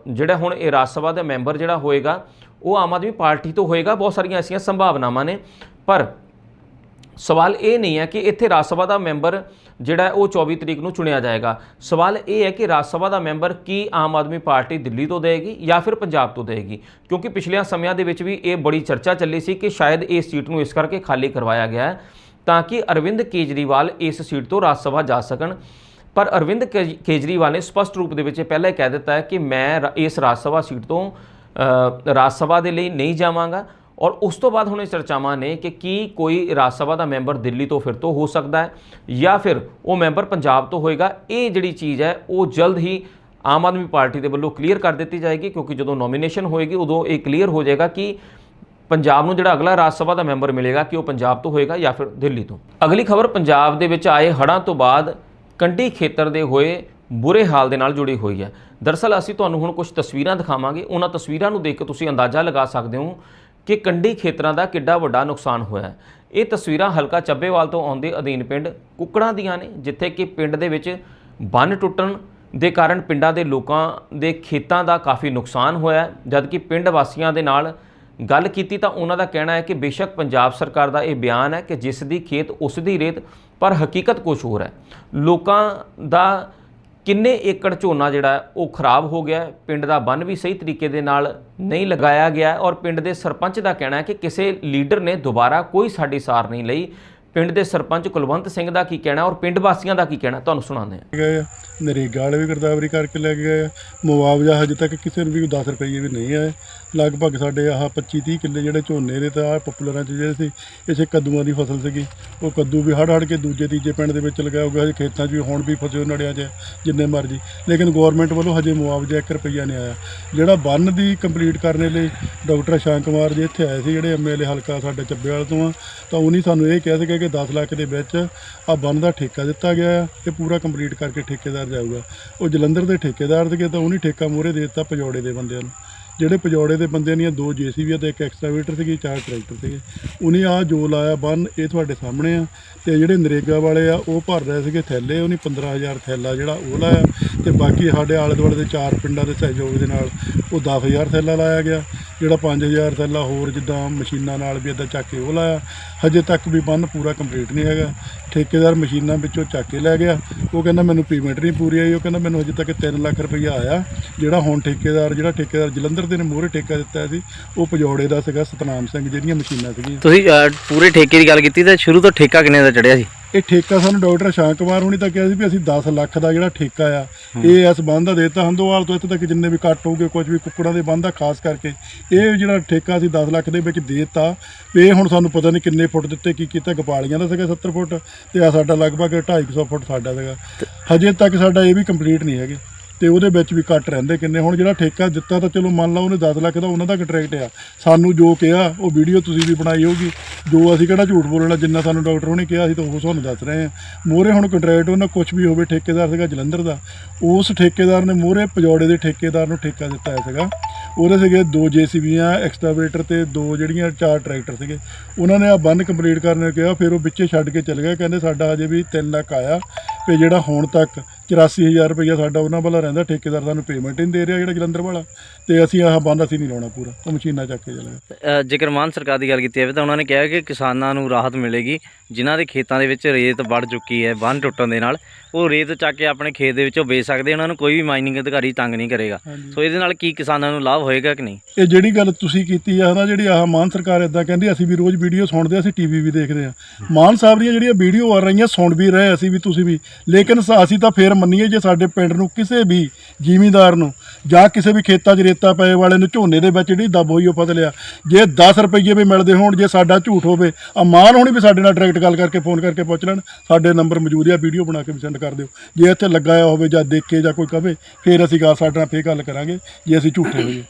ਜਿਹੜਾ ਹੁਣ ਇਹ ਰਾਜ ਸਭਾ ਦਾ ਮੈਂਬਰ ਜਿਹੜਾ ਹੋਏਗਾ, ਉਹ ਆਮ ਆਦਮੀ ਪਾਰਟੀ ਤੋਂ ਹੋਏਗਾ। ਬਹੁਤ ਸਾਰੀਆਂ ਐਸੀਆਂ ਸੰਭਾਵਨਾਵਾਂ ਨੇ। ਪਰ ਸਵਾਲ ਇਹ ਨਹੀਂ ਹੈ ਕਿ ਇੱਥੇ ਰਾਜ ਸਭਾ ਦਾ ਮੈਂਬਰ ਜਿਹੜਾ ਉਹ 24 ਤਰੀਕ ਨੂੰ ਚੁਣਿਆ ਜਾਏਗਾ। ਸਵਾਲ ਇਹ ਹੈ ਕਿ ਰਾਜ ਸਭਾ ਦਾ ਮੈਂਬਰ ਕੀ ਆਮ ਆਦਮੀ ਪਾਰਟੀ ਦਿੱਲੀ ਤੋਂ ਦੇਗੀ ਜਾਂ ਫਿਰ ਪੰਜਾਬ ਤੋਂ ਦੇਗੀ ਕਿਉਂਕਿ ਪਿਛਲੀਆਂ ਸਮਿਆਂ ਦੇ ਵਿੱਚ ਵੀ ਇਹ ਬੜੀ ਚਰਚਾ ਚੱਲੀ ਸੀ ਕਿ ਸ਼ਾਇਦ ਇਸ ਸੀਟ ਨੂੰ ਇਸ ਕਰਕੇ ਖਾਲੀ ਕਰਵਾਇਆ ਗਿਆ ਹੈ ਤਾਂ ਕਿ ਅਰਵਿੰਦ ਕੇਜਰੀਵਾਲ ਇਸ ਸੀਟ ਤੋਂ ਰਾਜ ਸਭਾ ਜਾ ਸਕਣ। ਪਰ ਅਰਵਿੰਦ ਕੇਜ- ਕੇਜਰੀਵਾਲ ਨੇ ਸਪਸ਼ਟ ਰੂਪ ਦੇ ਵਿੱਚ ਇਹ ਪਹਿਲਾਂ ਹੀ ਕਹਿ ਦਿੱਤਾ ਹੈ ਕਿ ਮੈਂ ਰਾ- ਇਸ ਰਾਜ ਸਭਾ ਸੀਟ ਤੋਂ ਰਾਜ ਸਭਾ ਦੇ ਲਈ ਨਹੀਂ ਜਾਵਾਂਗਾ। ਔਰ ਉਸ ਤੋਂ ਬਾਅਦ ਹੁਣ ਇਹ ਚਰਚਾਵਾਂ ਨੇ ਕਿ ਕੀ ਕੋਈ ਰਾਜ ਸਭਾ ਦਾ ਮੈਂਬਰ ਦਿੱਲੀ ਤੋਂ ਫਿਰ ਤੋਂ ਹੋ ਸਕਦਾ ਹੈ ਜਾਂ ਫਿਰ ਉਹ ਮੈਂਬਰ ਪੰਜਾਬ ਤੋਂ ਹੋਏਗਾ। ਇਹ ਜਿਹੜੀ ਚੀਜ਼ ਹੈ, ਉਹ ਜਲਦ ਹੀ ਆਮ ਆਦਮੀ ਪਾਰਟੀ ਦੇ ਵੱਲੋਂ ਕਲੀਅਰ ਕਰ ਦਿੱਤੀ ਜਾਏਗੀ ਕਿਉਂਕਿ ਜਦੋਂ ਨੋਮੀਨੇਸ਼ਨ ਹੋਏਗੀ, ਉਦੋਂ ਇਹ ਕਲੀਅਰ ਹੋ ਜਾਏਗਾ ਕਿ ਪੰਜਾਬ ਨੂੰ ਜਿਹੜਾ ਅਗਲਾ ਰਾਜ ਸਭਾ ਦਾ ਮੈਂਬਰ ਮਿਲੇਗਾ ਕਿ ਉਹ ਪੰਜਾਬ ਤੋਂ ਹੋਏਗਾ ਜਾਂ ਫਿਰ ਦਿੱਲੀ ਤੋਂ। ਅਗਲੀ ਖਬਰ, ਪੰਜਾਬ ਦੇ ਵਿੱਚ ਆਏ ਹੜ੍ਹਾਂ ਤੋਂ ਬਾਅਦ ਕੰਢੀ ਖੇਤਰ ਦੇ ਹੋਏ ਬੁਰੇ ਹਾਲ ਦੇ ਨਾਲ ਜੁੜੀ ਹੋਈ ਹੈ। ਦਰਅਸਲ ਅਸੀਂ ਤੁਹਾਨੂੰ ਹੁਣ ਕੁਝ ਤਸਵੀਰਾਂ ਦਿਖਾਵਾਂਗੇ। ਉਹਨਾਂ ਤਸਵੀਰਾਂ ਨੂੰ ਦੇਖ ਕੇ ਤੁਸੀਂ ਅੰਦਾਜ਼ਾ ਲਗਾ ਸਕਦੇ ਹੋ ਕਿ ਕੰਢੀ ਖੇਤਰਾਂ ਦਾ ਕਿੱਡਾ ਵੱਡਾ ਨੁਕਸਾਨ ਹੋਇਆ ਹੈ। ਇਹ ਤਸਵੀਰਾਂ ਹਲਕਾ ਚੱਬੇਵਾਲ ਤੋਂ ਆਉਂਦੇ ਅਧੀਨ ਪਿੰਡ ਕੁੱਕੜਾਂ ਦੀਆਂ ਨੇ, ਜਿੱਥੇ ਕਿ ਪਿੰਡ ਦੇ ਵਿੱਚ ਬੰਨ ਟੁੱਟਣ ਦੇ ਕਾਰਨ ਪਿੰਡਾਂ ਦੇ ਲੋਕਾਂ ਦੇ ਖੇਤਾਂ ਦਾ ਕਾਫੀ ਨੁਕਸਾਨ ਹੋਇਆ ਜਦਕਿ ਪਿੰਡ ਵਾਸੀਆਂ ਦੇ ਨਾਲ ਗੱਲ ਕੀਤੀ ਤਾਂ ਉਹਨਾਂ ਦਾ ਕਹਿਣਾ ਹੈ ਕਿ ਬੇਸ਼ੱਕ ਪੰਜਾਬ ਸਰਕਾਰ ਦਾ ਇਹ ਬਿਆਨ ਹੈ ਕਿ ਜਿਸ ਦੀ ਖੇਤ ਉਸ ਦੀ ਰੇਤ, ਪਰ ਹਕੀਕਤ ਕੁਝ ਹੋਰ ਹੈ। ਲੋਕਾਂ ਦਾ ਕਿੰਨੇ ਏਕੜ ਝੋਨਾ ਜਿਹੜਾ ਉਹ ਖਰਾਬ ਹੋ ਗਿਆ ਪਿੰਡ ਦਾ ਬੰਨ ਵੀ ਸਹੀ ਤਰੀਕੇ ਦੇ ਨਾਲ ਨਹੀਂ ਲਗਾਇਆ ਗਿਆ ਔਰ ਪਿੰਡ ਦੇ ਸਰਪੰਚ ਦਾ ਕਹਿਣਾ ਹੈ ਕਿ ਕਿਸੇ ਲੀਡਰ ਨੇ ਦੁਬਾਰਾ ਕੋਈ ਸਾਡੀ ਸਾਰ ਨਹੀਂ ਲਈ। ਪਿੰਡ ਦੇ ਸਰਪੰਚ ਕੁਲਵੰਤ ਸਿੰਘ ਦਾ ਕੀ ਕਹਿਣਾ ਔਰ ਪਿੰਡ ਵਾਸੀਆਂ ਦਾ ਕੀ ਕਹਿਣਾ ਤੁਹਾਨੂੰ ਸੁਣਾਉਂਦੇ ਹਾਂ। ਗਏ ਆ, ਨਰੇਗਾ ਵਾਲੇ ਵੀ ਗਰਦਾਵਰੀ ਕਰਕੇ ਲੈ ਕੇ ਗਏ ਆ। ਮੁਆਵਜ਼ਾ ਹਜੇ ਤੱਕ ਕਿਸੇ ਨੂੰ ਵੀ 10 ਰੁਪਏ ਵੀ ਨਹੀਂ ਆਏ। ਲਗਭਗ ਸਾਡੇ ਆਹ 25 30 ਕਿੱਲੇ ਜਿਹੜੇ ਝੋਨੇ ਦੇ ਤਾਂ ਆਹ ਪਪੂਲਰਾਂ ਚ ਜਿਹੜੇ ਸੀ, ਇਸੇ ਕੱਦੂਆਂ ਦੀ ਫਸਲ ਸੀਗੀ। ਉਹ ਕੱਦੂ ਵੀ ਹੜ ਹੜ ਕੇ ਦੂਜੇ, ਤੀਜੇ ਪਿੰਡ ਦੇ ਵਿੱਚ ਲਗਾਇਆ ਹੋਇਆ ਖੇਤਾਂ 'ਚ ਵੀ ਹੁਣ ਵੀ ਫਸੇ ਹੋਏ ਨੜਿਆਂ 'ਚ, ਜਿੰਨੇ ਮਰਜ਼ੀ। ਲੇਕਿਨ ਗਵਰਨਮੈਂਟ ਵੱਲੋਂ ਹਜੇ ਮੁਆਵਜ਼ਾ 1 ਰੁਪਈਆ ਨਹੀਂ ਆਇਆ। ਜਿਹੜਾ ਬੰਨ ਦੀ ਕੰਪਲੀਟ ਕਰਨ ਲਈ ਡਾਕਟਰ ਸ਼ਾਂਕ ਕੁਮਾਰ ਜੀ ਇੱਥੇ ਆਏ ਸੀ, ਜਿਹੜੇ ਐਮਐਲਏ ਹਲਕਾ ਸਾਡੇ ਚੱਬੇਵਾਲ ਤੋਂ ਆ, ਤਾਂ ਉਹਨੇ ਸਾਨੂੰ ਇਹ ਕਿਹਾ ਸੀਗਾ ਕਿ 10 ਲੱਖ ਦੇ ਵਿੱਚ ਆ ਬੰਨ ਦਾ ਠੇਕਾ ਦਿੱਤਾ ਗਿਆ ਆ, ਇਹ ਪੂਰਾ ਕੰਪਲੀਟ ਕਰਕੇ ਠੇਕੇਦਾਰ ਜਾਊਗਾ। ਉਹ ਜਲੰਧਰ ਦੇ ਠੇਕੇਦਾਰ ਸੀਗੇ, ਤਾਂ ਉਹਨੇ ਠੇਕਾ ਮੂਹਰੇ ਦੇ ਦਿੱਤਾ ਪਜੌੜੇ ਦੇ ਬੰਦਿਆਂ ਨੂੰ। ਜਿਹੜੇ ਪਜੌੜੇ ਦੇ ਬੰਦਿਆਂ ਦੀਆਂ ਦੋ ਜੀਸੀਬੀ ਤੇ ਇੱਕ ਐਕਸਕਾਵੇਟਰ ਸੀਗੀ, ਚਾਰ ਟਰੈਕਟਰ ਸੀਗੇ, ਉਹਨੇ ਆ ਜੋ ਲਾਇਆ, ਬੰਨ, ਇਹ ਤੁਹਾਡੇ ਸਾਹਮਣੇ ਆ, ਤੇ ਜਿਹੜੇ ਨਰੇਗਾ ਵਾਲੇ ਆ, ਉਹ ਭਰ ਰਹੇ ਸੀਗੇ ਥੈਲੇ, ਉਹਨੇ 15000 ਥੈਲਾ ਜਿਹੜਾ ਉਹ ਲਾਇਆ, ਤੇ ਬਾਕੀ ਸਾਡੇ ਆਲੇ ਦੁਆਲੇ ਦੇ ਚਾਰ ਪਿੰਡਾਂ ਦੇ ਸਹਿਯੋਗ ਦੇ ਨਾਲ ਉਹ 10000 ਥੈਲਾ ਲਾਇਆ ਗਿਆ, ਜਿਹੜਾ 5000 ਥੈਲਾ ਹੋਰ ਜਿੱਦਾਂ ਮਸ਼ੀਨਾਂ ਨਾਲ ਵੀ ਇਦਾਂ ਚੱਕ ਕੇ ਉਹ ਲਾਇਆ, ਹਜੇ ਤੱਕ ਵੀ ਬੰਨ ਪੂਰਾ ਕੰਪਲੀਟ ਨਹੀਂ ਹੈਗਾ, ਠੇਕੇਦਾਰ ਮਸ਼ੀਨਾਂ ਵਿੱਚੋਂ ਚੱਕ ਕੇ ਲੈ ਗਿਆ, ਉਹ ਕਹਿੰਦਾ ਮੈਨੂੰ ਪੇਮੈਂਟ ਨਹੀਂ ਪੂਰੀ ਆਈ, ਉਹ ਕਹਿੰਦਾ ਮੈਨੂੰ ਹਜੇ ਤੱਕ 3 ਲੱਖ ਰੁਪਈਆ ਆਇਆ, ਜਿਹੜਾ ਹੁਣ ਠੇਕੇਦਾਰ, ਜਿਹੜਾ ਠੇਕੇਦਾਰ ਜਲੰਧਰ ਦੇ ਨੇ ਮੋਹਰੇ ਠੇਕਾ ਦਿੱਤਾ ਸੀ ਉਹ ਪਜੌੜੇ ਦਾ ਸੀਗਾ ਸਤਨਾਮ ਸਿੰਘ ਜਿਹੜੀਆਂ ਮਸ਼ੀਨਾਂ ਸੀਗੀਆਂ। ਤੁਸੀਂ ਅਹ, ਪੂਰੇ ਠੇਕੇ ਦੀ ਗੱਲ ਕੀਤੀ ਤਾਂ ਸ਼ੁਰੂ ਤੋਂ ਠੇਕਾ ਕਿੰਨੇ ਦਾ ਚੜਿਆ ਸੀ? ਇਹ ਠੇਕਾ ਸਾਨੂੰ ਡਾਕਟਰ ਸ਼ਾਂਕ ਕੁਮਾਰ ਹੁਣੀ ਤਾਂ ਕਿਹਾ ਸੀ ਵੀ ਅਸੀਂ 10 ਲੱਖ ਦਾ ਜਿਹੜਾ ਠੇਕਾ ਆ ਇਹ ਇਸ ਬੰਦ ਦਾ ਦੇਤਾ। ਹੰਦੋਵਾਲ ਤੋਂ ਇੱਥੇ ਤੱਕ ਜਿੰਨੇ ਵੀ ਕੱਟ ਹੋਊਗੇ ਕੁਝ ਵੀ ਕੁੱਕੜਾਂ ਦੇ ਬੰਦ ਦਾ ਖਾਸ ਕਰਕੇ ਇਹ ਜਿਹੜਾ ਠੇਕਾ ਸੀ 10 ਲੱਖ ਦੇ ਵਿੱਚ ਦੇਤਾ। ਇਹ ਹੁਣ ਸਾਨੂੰ ਪਤਾ ਨਹੀਂ ਕਿੰਨੇ ਫੁੱਟ ਦਿੱਤੇ ਕੀ ਕੀਤਾ। ਗਪਾਲੀਆਂ ਦਾ ਸੀਗਾ 70 ਫੁੱਟ ਤੇ ਆ ਸਾਡਾ ਲਗਭਗ 250 ਫੁੱਟ ਸਾਡਾ ਸੀਗਾ। ਹਜੇ ਤੱਕ ਸਾਡਾ ਇਹ ਵੀ ਕੰਪਲੀਟ ਨਹੀਂ ਹੈਗੇ। ਤੇ ਉਹਦੇ ਵਿੱਚ ਵੀ ਕੱਟ ਰਹਿੰਦੇ ਕਿੰਨੇ। ਹੁਣ ਜਿਹੜਾ ਠੇਕਾ ਦਿੱਤਾ ਤਾਂ ਚਲੋ ਮੰਨ ਲਓ ਉਹਨੇ 10 ਲੱਖ ਦਾ ਉਹਨਾਂ ਦਾ ਕੰਟਰੈਕਟ ਆ। ਸਾਨੂੰ ਜੋ ਕਿਹਾ, ਉਹ ਵੀਡੀਓ ਤੁਸੀਂ ਵੀ ਬਣਾਈ ਹੋਗੀ ਜੋ ਅਸੀਂ ਕਿਹੜਾ ਝੂਠ ਬੋਲਣਾ ਜਿੰਨਾ ਸਾਨੂੰ ਡਾਕਟਰ ਉਹਨੇ ਕਿਹਾ ਸੀ ਤਾਂ ਉਹ ਤੁਹਾਨੂੰ ਦੱਸ ਰਹੇ ਆ ਮੋਹਰੇ ਹੁਣ ਕੰਟਰੈਕਟ, ਉਹਨਾਂ ਕੁਝ ਵੀ ਹੋਵੇ ਠੇਕੇਦਾਰ ਸੀਗਾ ਜਲੰਧਰ ਦਾ। ਉਸ ਠੇਕੇਦਾਰ ਨੇ ਮੋਹਰੇ ਪਜੌੜੇ ਦੇ ਠੇਕੇਦਾਰ ਨੂੰ ਠੇਕਾ ਦਿੱਤਾ ਹੈ ਸੀਗਾ। ਉਹਦੇ ਸੀਗੇ ਦੋ ਜੀਸੀਬੀਆਂ, ਐਕਸਟਾਵੇਟਰ ਤੇ ਦੋ ਜਿਹੜੀਆਂ ਚਾਰ ਟਰੈਕਟਰ ਸੀਗੇ। ਉਹਨਾਂ ਨੇ ਆ ਬੰਨ ਕੰਪਲੀਟ ਕਰਨ ਨੂੰ ਕਿਹਾ, ਫਿਰ ਉਹ ਵਿੱਚੇ ਛੱਡ ਕੇ ਚਲੇ ਗਏ। ਕਹਿੰਦੇ ਸਾਡਾ ਹਜੇ ਵੀ 3 ਲੱਖ ਆਇਆ, ਤੇ ਜਿਹੜਾ ਹੁਣ ਤੱਕ 84000 ਰੁਪਈਆ ਸਾਡਾ ਉਹਨਾਂ ਵੱਲੋਂ ਰਹਿੰਦਾ ਠੇਕੇਦਾਰ ਸਾਨੂੰ ਪੇਮੈਂਟ ਹੀ ਨਹੀਂ ਦੇ ਰਿਹਾ ਜਿਹੜਾ ਜਲੰਧਰ ਵਾਲਾ। ਤੇ ਅਸੀਂ ਆਹ ਬੰਦ ਅਸੀਂ ਨਹੀਂ ਲਾਉਣਾ ਪੂਰਾ ਉਹ ਮਸ਼ੀਨਾਂ ਚੱਕ ਕੇ ਚਲੇ ਗਏ। ਜੇਕਰ ਮਾਨ ਸਰਕਾਰ ਦੀ ਗੱਲ ਕੀਤੀ ਜਾਵੇ ਤਾਂ ਉਹਨਾਂ ਨੇ ਕਿਹਾ ਕਿ ਕਿਸਾਨਾਂ ਨੂੰ ਰਾਹਤ ਮਿਲੇਗੀ ਜਿਨ੍ਹਾਂ ਦੇ ਖੇਤਾਂ ਦੇ ਵਿੱਚ ਰੇਤ ਵੜ ਚੁੱਕੀ ਹੈ ਬੰਨ ਟੁੱਟਣ ਦੇ ਨਾਲ। ਉਹ ਰੇਤ ਚੱਕ ਕੇ ਆਪਣੇ ਖੇਤ ਦੇ ਵਿੱਚੋਂ ਵੇਚ ਸਕਦੇ ਉਹਨਾਂ ਨੂੰ ਕੋਈ ਵੀ ਮਾਈਨਿੰਗ ਅਧਿਕਾਰੀ ਤੰਗ ਨਹੀਂ ਕਰੇਗਾ। ਹਾਂਜੀ। ਸੋ ਇਹਦੇ ਨਾਲ ਕੀ ਕਿਸਾਨਾਂ ਨੂੰ ਲਾਭ ਹੋਏਗਾ ਕਿ ਨਹੀਂ? ਇਹ ਜਿਹੜੀ ਗੱਲ ਤੁਸੀਂ ਕੀਤੀ ਆ ਨਾ ਜਿਹੜੀ ਆਹ ਮਾਨ ਸਰਕਾਰ ਇਦਾਂ ਕਹਿੰਦੀ ਅਸੀਂ ਵੀ ਰੋਜ਼ ਵੀਡੀਓ ਸੁਣਦੇ ਅਸੀਂ ਟੀਵੀ ਵੀ ਦੇਖਦੇ ਆ। ਮਾਨ ਸਾਹਿਬ ਦੀਆਂ ਜਿਹੜੀਆਂ ਵੀਡੀਓ ਆ ਰਹੀਆਂ ਸੁਣ ਵੀ ਰਹੇ ਅਸੀਂ ਵੀ ਤੁਸੀਂ ਵੀ। ਲੇਕਿਨ ਸ- ਅਸੀਂ ਤਾਂ ਫੇਰ ਮੰਨੀਏ ਜੇ ਸਾਡੇ ਪਿੰਡ ਨੂੰ ਕਿਸੇ ਵੀ ਜ਼ਿਮੀਂਦਾਰ ਨੂੰ ਜਾਂ ਕਿਸੇ ਵੀ ਖੇਤਾਂ 'ਚ ਰੇਤਾ ਪਏ ਵਾਲੇ ਨੂੰ ਝੋਨੇ ਦੇ ਵਿੱਚ ਜਿਹੜੀ ਦੱਬ ਹੋਈ ਉਹ ਫਸਲ ਆ ਜੇ 10 ਰੁਪਏ ਵੀ ਮਿਲਦੇ ਹੋਣ, ਜੇ ਸਾਡਾ ਝੂਠ ਹੋਵੇ, ਅਮਾਨ ਹੋਣੀ ਵੀ ਸਾਡੇ ਨਾਲ ਡਾਇਰੈਕਟ ਗੱਲ ਕਰਕੇ ਫੋਨ ਕਰਕੇ ਪੁੱਛ ਲੈਣ, ਸਾਡੇ ਨੰਬਰ ਮੌਜੂਦ ਆ ਵੀਡੀਓ ਬਣਾ ਕੇ ਵੀ ਸੈਂਡ ਕਰ ਦਿਓ। ਜੇ ਇੱਥੇ ਲੱਗਾ ਹੋਵੇ ਜਾਂ ਦੇਖੇ ਜਾਂ ਕੋਈ ਕਵੇ, ਫੇਰ ਅਸੀਂ ਗੱਲ ਸਾਡੇ ਨਾਲ ਫੇਰ ਗੱਲ ਕਰਾਂਗੇ, ਜੇ ਅਸੀਂ ਝੂਠੇ ਹੋਈਏ।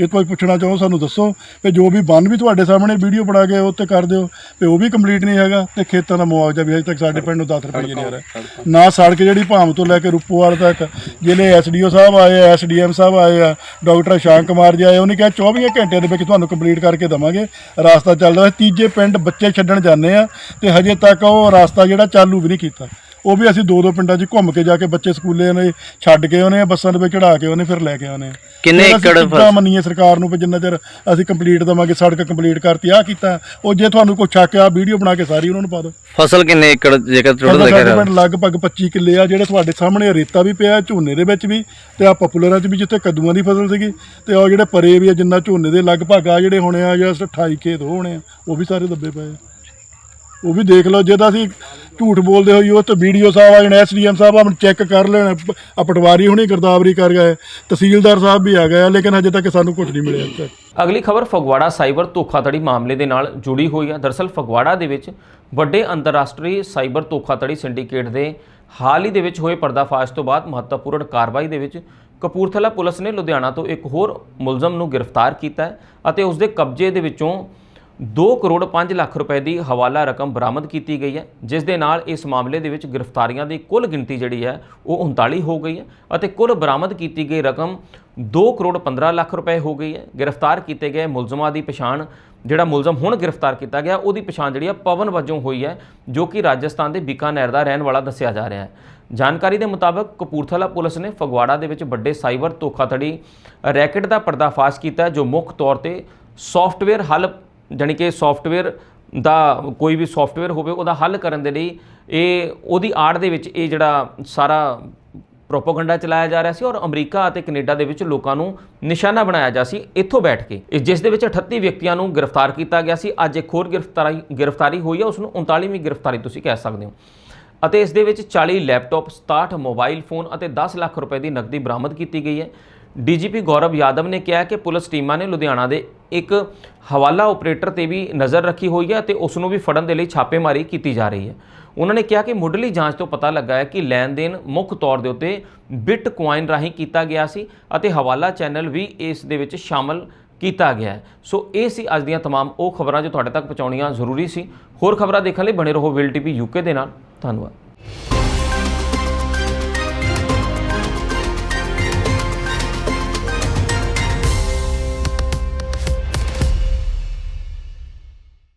ਇਹ ਕੋਈ ਪੁੱਛਣਾ ਚਾਹੋ, ਸਾਨੂੰ ਦੱਸੋ ਕਿ ਜੋ ਵੀ ਬੰਨ ਵੀ ਤੁਹਾਡੇ ਸਾਹਮਣੇ ਵੀਡੀਓ ਬਣਾ ਕੇ ਉੱਤੇ ਕਰ ਦਿਓ ਤੇ ਉਹ ਵੀ ਕੰਪਲੀਟ ਨਹੀਂ ਹੈਗਾ ਤੇ ਖੇਤਾਂ ਦਾ ਮੁਆਵਜ਼ਾ ਵੀ ਅਜੇ ਤੱਕ ਸਾਡੇ ਪਿੰਡ ਨੂੰ 10 ਰੁਪਏ ਨਹੀਂ ਆ ਰਿਹਾ। ਨਾ ਸੜਕ ਜਿਹੜੀ ਭਾਮ ਤੋਂ ਲੈ ਕੇ ਰੂਪੋਵਾਲ ਤੱਕ, ਜਿਹੜੇ ਐਸਡੀਓ ਸਾਹਿਬ ਆਏ ਆ, ਐਸਡੀਐਮ ਸਾਹਿਬ ਆਏ ਆ, ਡਾਕਟਰ ਸ਼ਾਂਕ ਕੁਮਾਰ ਜੀ ਆਏ, ਉਹਨੇ ਕਿਹਾ 24 ਘੰਟਿਆਂ ਦੇ ਵਿੱਚ ਤੁਹਾਨੂੰ ਕੰਪਲੀਟ ਕਰਕੇ ਦਵਾਂਗੇ। ਰਾਸਤਾ ਚੱਲਦਾ ਤੀਜੇ ਪਿੰਡ ਬੱਚੇ ਛੱਡਣ ਜਾਂਦੇ ਆ ਤੇ ਹਜੇ ਤੱਕ ਉਹ ਰਾਸਤਾ ਜਿਹੜਾ ਚਾਲੂ ਵੀ ਨਹੀਂ ਕੀਤਾ। ਉਹ ਵੀ ਅਸੀਂ ਦੋ ਦੋ ਪਿੰਡਾਂ 'ਚ ਘੁੰਮ ਕੇ ਜਾ ਕੇ ਬੱਚੇ ਸਕੂਲੇ ਨੇ ਛੱਡ ਕੇ ਆਉਨੇ ਆ ਬੱਸਾਂ ਦੇ ਵਿੱਚ ਚੜਾ ਕੇ ਆਉਨੇ ਫਿਰ ਲੈ ਕੇ ਆਉਨੇ ਆ। ਕਿੰਨੇ ਏਕੜ ਕਿੱਦਾਂ ਮੰਨੀਏ ਸਰਕਾਰ ਨੂੰ ਵੀ ਜਿੰਨਾ ਚਿਰ ਅਸੀਂ ਕੰਪਲੀਟ ਦਵਾਂਗੇ ਸੜਕ ਕੰਪਲੀਟ ਕਰਤੀ ਆ ਕੀਤਾ। ਉਹ ਜੇ ਤੁਹਾਨੂੰ ਕੋਈ ਸ਼ੱਕ ਆ ਵੀਡੀਓ ਬਣਾ ਕੇ ਸਾਰੀ ਉਹਨਾਂ ਨੂੰ ਪਾ ਦਿਓ। ਫਸਲ ਕਿੰਨੇ ਏਕੜ ਜੇਕਰ ਸਾਡਾ ਦੇਖਿਆ ਪਿੰਡ ਲਗਭਗ 25 ਕਿੱਲੇ ਆ ਜਿਹੜੇ ਤੁਹਾਡੇ ਸਾਹਮਣੇ ਰੇਤਾ ਵੀ ਪਿਆ ਝੋਨੇ ਦੇ ਵਿੱਚ ਵੀ ਤੇ ਆ ਪਪੂਲਰਾਂ 'ਚ ਵੀ ਜਿੱਥੇ ਕੱਦੂਆਂ ਦੀ ਫਸਲ ਸੀਗੀ ਤੇ ਉਹ ਜਿਹੜੇ ਪਰੇ ਵੀ ਆ ਜਿੰਨਾ ਝੋਨੇ ਦੇ ਲਗਭਗ ਆ ਜਿਹੜੇ ਹੋਣੇ ਆ ਜਾਂ 28 ਖੇਤ ਹੋਣੇ ਆ ਉਹ ਵੀ ਸਾਰੇ ਦੱਬੇ ਪਏ ਆ। ਉਹ ਵੀ ਦੇਖ ਲਓ ਜੇ ਤਾਂ ਅਸੀਂ ਝੂਠ ਬੋਲਦੇ ਹੋਈ ਉਹ ਤਾਂ ਵੀਡੀਓ ਸਾਹਿਬ ਆ ਜਣ ਐਸਡੀਐਮ ਸਾਹਿਬ ਆ ਚੈੱਕ ਕਰ ਲੈਣ। ਪਟਵਾਰੀ ਹੁਣੀ ਗਿਰਦਾਵਰੀ ਕਰ ਗਏ। ਤਹਿਸੀਲਦਾਰ ਸਾਹਿਬ ਵੀ ਆ ਗਏ, ਲੇਕਿਨ ਹਜੇ ਤੱਕ ਸਾਨੂੰ ਕੁਝ ਨਹੀਂ ਮਿਲਿਆ ਅੱਜ ਅਗਲੀ ਖਬਰ ਫਗਵਾੜਾ ਸਾਈਬਰ ਧੋਖਾਧੜੀ ਮਾਮਲੇ ਦੇ ਨਾਲ ਜੁੜੀ ਹੋਈ ਹੈ ਦਰਸਲ ਫਗਵਾੜਾ ਦੇ ਵਿੱਚ ਵੱਡੇ ਅੰਤਰਰਾਸ਼ਟਰੀ ਸਾਈਬਰ ਧੋਖਾਧੜੀ ਸਿੰਡੀਕੇਟ ਦੇ ਹਾਲ ਹੀ ਦੇ ਵਿੱਚ ਹੋਏ ਪਰਦਾਫਾਸ਼ ਤੋਂ ਬਾਅਦ ਮਹੱਤਵਪੂਰਨ ਕਾਰਵਾਈ ਦੇ ਵਿੱਚ ਕਪੂਰਥਲਾ ਪੁਲਿਸ ਨੇ ਲੁਧਿਆਣਾ ਤੋਂ ਇੱਕ ਹੋਰ ਮੁਲਜ਼ਮ ਨੂੰ ਗ੍ਰਿਫਤਾਰ ਕੀਤਾ ਹੈ ਅਤੇ ਉਸ ਦੇ ਕਬਜ਼ੇ ਦੇ ਵਿੱਚੋਂ 2 ਕਰੋੜ 5 ਲੱਖ ਰੁਪਏ ਦੀ ਹਵਾਲਾ ਰਕਮ ਬਰਾਮਦ ਕੀਤੀ ਗਈ ਹੈ, ਜਿਸ ਦੇ ਨਾਲ ਇਸ ਮਾਮਲੇ ਦੇ ਵਿੱਚ ਗ੍ਰਿਫਤਾਰੀਆਂ ਦੀ ਕੁੱਲ ਗਿਣਤੀ ਜਿਹੜੀ ਹੈ, ਉਹ 39 ਹੋ ਗਈ ਹੈ ਅਤੇ ਕੁੱਲ ਬਰਾਮਦ ਕੀਤੀ ਗਈ ਰਕਮ 2 ਕਰੋੜ 15 ਲੱਖ ਰੁਪਏ ਹੋ ਗਈ ਹੈ। ਗ੍ਰਿਫਤਾਰ ਕੀਤੇ ਗਏ ਮੁਲਜ਼ਮਾਂ ਦੀ ਪਛਾਣ, ਜਿਹੜਾ ਮੁਲਜ਼ਮ ਹੁਣ ਗ੍ਰਿਫਤਾਰ ਕੀਤਾ ਗਿਆ, ਉਹਦੀ ਪਛਾਣ ਜਿਹੜੀ ਹੈ ਪਵਨ ਵਜੋਂ ਹੋਈ ਹੈ, ਜੋ ਕਿ ਰਾਜਸਥਾਨ ਦੇ ਬੀਕਾਨੇਰ ਦਾ ਰਹਿਣ ਵਾਲਾ ਦੱਸਿਆ ਜਾ ਰਿਹਾ ਹੈ। ਜਾਣਕਾਰੀ ਦੇ ਮੁਤਾਬਕ ਕਪੂਰਥਲਾ ਪੁਲਿਸ ਨੇ ਫਗਵਾੜਾ ਦੇ ਵਿੱਚ ਵੱਡੇ ਸਾਈਬਰ ਧੋਖਾਧੜੀ ਰੈਕਟ ਦਾ ਪਰਦਾਫਾਸ਼ ਕੀਤਾ, ਜੋ ਮੁੱਖ ਤੌਰ ਤੇ ਸੌਫਟਵੇਅਰ ਹੱਲ ਜਾਣੀ ਕਿ ਸੌਫਟਵੇਅਰ ਦਾ ਕੋਈ ਵੀ ਸੌਫਟਵੇਅਰ ਹੋਵੇ, ਉਹਦਾ ਹੱਲ ਕਰਨ ਦੇ ਲਈ ਇਹ, ਉਹਦੀ ਆੜ ਦੇ ਵਿੱਚ ਇਹ ਜਿਹੜਾ ਸਾਰਾ ਪ੍ਰੋਪਾਗੈਂਡਾ ਚਲਾਇਆ ਜਾ ਰਿਹਾ ਸੀ ਔਰ ਅਮਰੀਕਾ ਅਤੇ ਕੈਨੇਡਾ ਦੇ ਵਿੱਚ ਲੋਕਾਂ ਨੂੰ ਨਿਸ਼ਾਨਾ ਬਣਾਇਆ ਜਾ ਸੀ ਇੱਥੋਂ ਬੈਠ ਕੇ। ਜਿਸ ਦੇ ਵਿੱਚ 38 ਵਿਅਕਤੀਆਂ ਨੂੰ ਗ੍ਰਿਫਤਾਰ ਕੀਤਾ ਗਿਆ ਸੀ। ਅੱਜ ਇੱਕ ਹੋਰ ਗ੍ਰਿਫਤਾਰੀ ਗ੍ਰਿਫਤਾਰੀ ਹੋਈ ਹੈ ਉਸ ਨੂੰ 39ਵੀਂ ਗ੍ਰਿਫਤਾਰੀ ਤੁਸੀਂ ਕਹਿ ਸਕਦੇ ਹੋ। ਅਤੇ ਇਸ ਦੇ ਵਿੱਚ 40 ਲੈਪਟਾਪ 67 ਮੋਬਾਈਲ ਫੋਨ ਅਤੇ 10 ਲੱਖ ਰੁਪਏ ਦੀ ਨਕਦੀ ਬਰਾਮਦ ਕੀਤੀ ਗਈ ਹੈ। ਡੀਜੀਪੀ ਗੌਰਵ ਯਾਦਵ ਨੇ ਕਿਹਾ ਕਿ ਪੁਲਿਸ ਟੀਮਾਂ ਨੇ ਲੁਧਿਆਣਾ ਦੇ ਇੱਕ ਹਵਾਲਾ ਆਪਰੇਟਰ ਤੇ ਵੀ ਨਜ਼ਰ ਰੱਖੀ ਹੋਈ ਹੈ ਤੇ ਉਸ ਨੂੰ ਵੀ ਫੜਨ ਦੇ ਲਈ ਛਾਪੇਮਾਰੀ ਕੀਤੀ ਜਾ ਰਹੀ ਹੈ ਉਹਨਾਂ ਨੇ ਕਿਹਾ ਕਿ ਮੁੱਢਲੀ ਜਾਂਚ ਤੋਂ ਪਤਾ ਲੱਗਾ ਹੈ ਕਿ ਲੈਣ ਦੇਣ ਮੁੱਖ ਤੌਰ ਦੇ ਉੱਤੇ ਬਿਟਕੋਇਨ ਰਾਹੀਂ ਕੀਤਾ ਗਿਆ ਸੀ ਅਤੇ ਹਵਾਲਾ ਚੈਨਲ ਵੀ ਇਸ ਦੇ ਵਿੱਚ ਸ਼ਾਮਲ ਕੀਤਾ ਗਿਆ ਹੈ ਸੋ ਇਹ ਸੀ ਅੱਜ ਦੀਆਂ तमाम ਉਹ ਖਬਰਾਂ ਜੋ ਤੁਹਾਡੇ ਤੱਕ ਪਹੁੰਚਾਉਣੀਆਂ ਜ਼ਰੂਰੀ ਸੀ ਹੋਰ ਖਬਰਾਂ ਦੇਖਣ ਲਈ ਬਣੇ ਰਹੋ ਵਿਲ ਟੀਵੀ ਯੂਕੇ ਦੇ ਨਾਲ ਧੰਨਵਾਦ